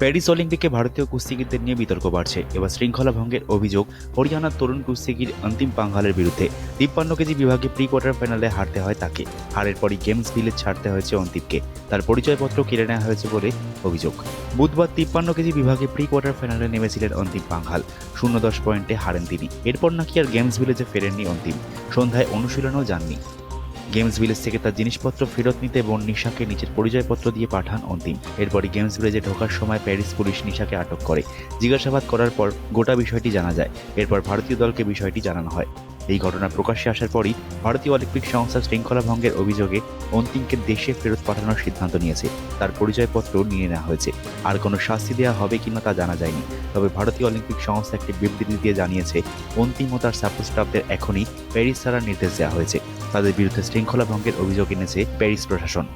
Paris অলিম্পিকে ভারতীয় কুস্তিগিরদের নিয়ে বিতর্ক বাড়ছে। এবার শৃঙ্খলা ভঙ্গের অভিযোগ হরিয়ানার তরুণ কুস্তিগির অন্তিম পাঙ্গালের বিরুদ্ধে। তিপ্পান্ন কেজি বিভাগে প্রি কোয়ার্টার ফাইনালে হারতে হয় তাকে। হারের পরই গেমস ভিলেজ ছাড়তে হয়েছে অন্তিমকে। তার পরিচয়পত্র কেড়ে নেওয়া হয়েছে বলে অভিযোগ। বুধবার তিপ্পান্ন কেজি বিভাগে প্রি কোয়ার্টার ফাইনালে নেমেছিলেন অন্তিম পাঙ্গাল। শূন্য দশ পয়েন্টে হারেন তিনি। এরপর নাকি আর গেমস ভিলেজে ফেরেননি অন্তিম। সন্ধ্যায় অনুশীলনও যাননি। গেমস ভিলেজ থেকে তার জিনিসপত্র ফেরত নিতে এবং নিশাকে নিজের পরিচয়পত্র দিয়ে পাঠান অন্তিম। এরপরই গেমস ভিলেজে ঢোকার সময় প্যারিস পুলিশ নিশাকে আটক করে। জিজ্ঞাসাবাদ করার পর গোটা বিষয়টি জানা যায়। এরপর ভারতীয় দলকে বিষয়টি জানানো হয়। এই ঘটনা প্রকাশ্যে আসার পরই ভারতীয় অলিম্পিক সংস্থা শৃঙ্খলা ভঙ্গের অভিযোগে অন্তিমকে দেশে ফেরত পাঠানোর সিদ্ধান্ত নিয়েছে। তার পরিচয়পত্র নিয়ে নেওয়া হয়েছে। আর কোনো শাস্তি দেওয়া হবে কিনা তা জানা যায়নি। তবে ভারতীয় অলিম্পিক সংস্থা একটি বিবৃতি দিয়ে জানিয়েছে, অন্তিম ও তার সাপোর্ট স্টাফদের এখনই প্যারিস ছাড়ার নির্দেশ দেওয়া হয়েছে। তাদের বিরুদ্ধে শৃঙ্খলা ভঙ্গের অভিযোগ এনেছে প্যারিস প্রশাসন।